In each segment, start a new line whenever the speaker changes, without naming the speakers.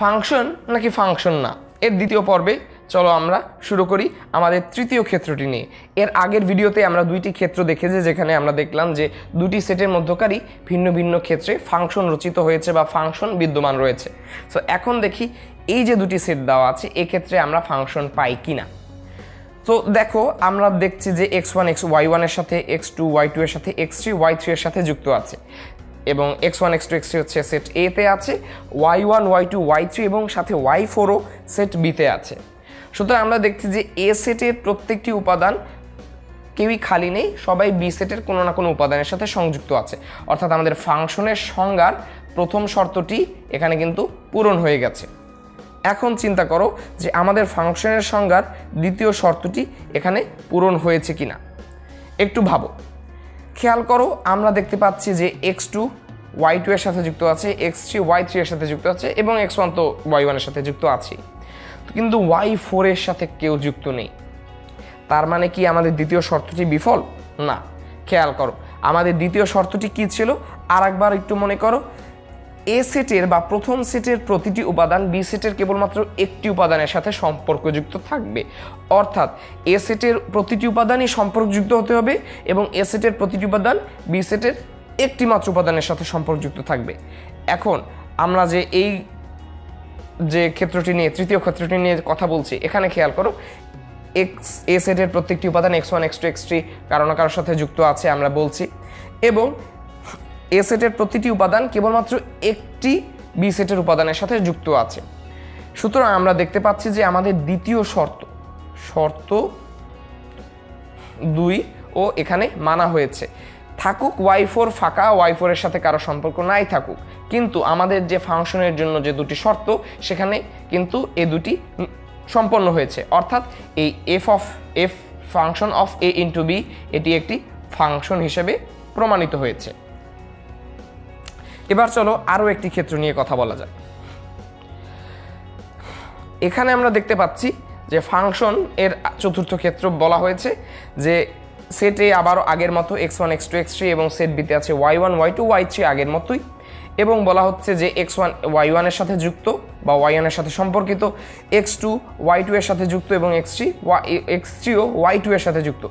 Function নাকি function না? এর দ্বিতীয় পর্বে চলো আমরা শুরু করি আমাদের তৃতীয় ক্ষেত্রটি নিয়ে। এর আগের ভিডিওতে আমরা দুইটি ক্ষেত্র দেখেছি, যেখানে আমরা দেখলাম যে দুটি সেটের মধ্যকারই ভিন্ন ভিন্ন ক্ষেত্রে ফাংশন রচিত হয়েছে বা ফাংশন বিদ্যমান রয়েছে। সো এখন দেখি এই যে দুটি সেট দেওয়া আছে, এক্ষেত্রে আমরা ফাংশন পাই কি না। তো দেখো, আমরা দেখছি যে এক্স ওয়ান, এক্স ওয়াই ওয়ানের সাথে, এক্স টু, ওয়াই টু এর সাথে, এক্স থ্রি, ওয়াই থ্রি এর সাথে যুক্ত আছে। এবং x one x two x three হচ্ছে সেট এতে আছে y one y two y three এবং সাথে ওয়াই ফোরও সেট বিতে আছে। সুতরাং আমরা দেখছি যে এ সেটের প্রত্যেকটি উপাদান কেউই খালি নেই, সবাই বি সেটের কোনো না কোনো উপাদানের সাথে সংযুক্ত আছে। অর্থাৎ আমাদের ফাংশনের সংজ্ঞার প্রথম শর্তটি এখানে কিন্তু পূরণ হয়ে গেছে। এখন চিন্তা করো যে আমাদের ফাংশনের সংজ্ঞার দ্বিতীয় শর্তটি এখানে পূরণ হয়েছে কিনা। একটু ভাবো। খেয়াল করো, আমরা দেখতে পাচ্ছি যে এক্স টু ওয়াই টু এর সাথে যুক্ত আছে এক্স থ্রি ওয়াই থ্রি এর সাথে যুক্ত আছে, এবং এক্স ওয়ান তো ওয়াই ওয়ানের সাথে যুক্ত আছে কিন্তু ওয়াই ফোরের সাথে কেউ যুক্ত নেই। তার মানে কি আমাদের দ্বিতীয় শর্তটি বিফল? না। খেয়াল করো, আমাদের দ্বিতীয় শর্তটি কি ছিল? আর একবার একটু মনে করো এ সেটের বা প্রথম সেটের প্রতিটি উপাদান বি সেটের কেবলমাত্র একটি উপাদানের সাথে সম্পর্কযুক্ত থাকবে। অর্থাৎ এ সেটের প্রতিটি উপাদানই সম্পর্কযুক্ত হতে হবে এবং এ সেটের প্রতিটি উপাদান বি সেটের একটি মাত্র উপাদানের সাথে সম্পর্কযুক্ত থাকবে। এখন আমরা যে এই যে ক্ষেত্রটি নিয়ে, তৃতীয় ক্ষেত্রটি নিয়ে কথা বলছি, এখানে খেয়াল করো, এক্স, এ সেটের প্রত্যেকটি উপাদান x one, x two, x three কারও কারোর সাথে যুক্ত আছে, আমরা বলছি। এবং এ সেটের প্রতিটি উপাদান কেবলমাত্র একটি বি সেটের উপাদানের সাথে যুক্ত আছে। সুতরাং আমরা দেখতে পাচ্ছি যে আমাদের দ্বিতীয় শর্ত শর্ত দুই, ও এখানে মানা হয়েছে। থাকুক ওয়াই ফোর ফাঁকা ওয়াই ফোরের সাথে কারও সম্পর্ক নাই থাকুক, কিন্তু আমাদের যে ফাংশনের জন্য যে দুটি শর্ত, সেখানে কিন্তু এ দুটি সম্পন্ন হয়েছে। অর্থাৎ এই f of f function of A into B এটি একটি ফাংশন হিসেবে প্রমাণিত হয়েছে। এবার চলো আরও একটি ক্ষেত্র নিয়ে কথা বলা যাক। এখানে আমরা দেখতে পাচ্ছি যে ফাংশন এর চতুর্থ ক্ষেত্র বলা হয়েছে যে সেটে আবারও আগের মতো x one x two x three এবং সেট বিতে আছে y one y two y three আগের মতোই এবং বলা হচ্ছে যে এক্স ওয়ান ওয়াই ওয়ানের সাথে যুক্ত বা ওয়াই ওয়ানের সাথে সম্পর্কিত এক্স টু ওয়াই টু এর সাথে যুক্ত এবং এক্স থ্রি ওয়াই এক্স থ্রিও ওয়াই টু এর সাথে যুক্ত।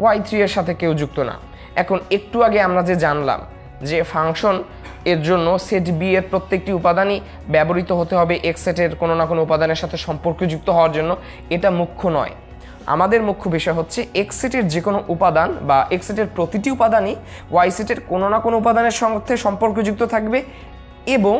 ওয়াই থ্রি এর সাথে কেউ যুক্ত না। এখন একটু আগে আমরা যে জানলাম যে ফাংশন এর জন্য সেট বি এর প্রত্যেকটি উপাদানই ব্যবহৃত হতে হবে এক সেটের কোনো না কোনো উপাদানের সাথে সম্পর্কযুক্ত হওয়ার জন্য। এটা মুখ্য নয়। আমাদের মুখ্য বিষয় হচ্ছে এক্স সেটের যে কোনো উপাদান বা এক্স সেটের প্রতিটি উপাদানই ওয়াই সেটের কোনো না কোনো উপাদানের সঙ্গে সম্পর্কযুক্ত থাকবে। এবং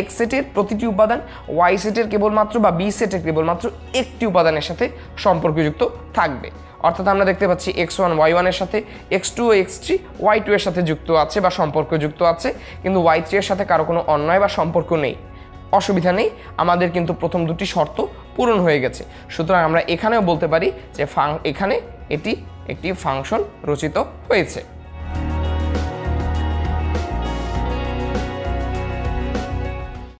এক্স সেটের প্রতিটি উপাদান ওয়াই সেটের কেবলমাত্র বা বি সেটের কেবলমাত্র একটি উপাদানের সাথে সম্পর্কযুক্ত থাকবে। অর্থাৎ আমরা দেখতে পাচ্ছি এক্স ওয়ান, ওয়াই ওয়ানের সাথে এক্স টু ও এক্স থ্রি ওয়াই টু এর সাথে যুক্ত আছে বা সম্পর্কযুক্ত আছে, কিন্তু ওয়াই থ্রি এর সাথে কারও কোনো অন্যায় বা সম্পর্ক নেই। অসুবিধা নেই, আমাদের কিন্তু প্রথম দুটি শর্ত পূরণ হয়ে গেছে। সুতরাং আমরা এখানেও বলতে পারি যে ফাং এখানে এটি একটি ফাংশন রচিত হয়েছে।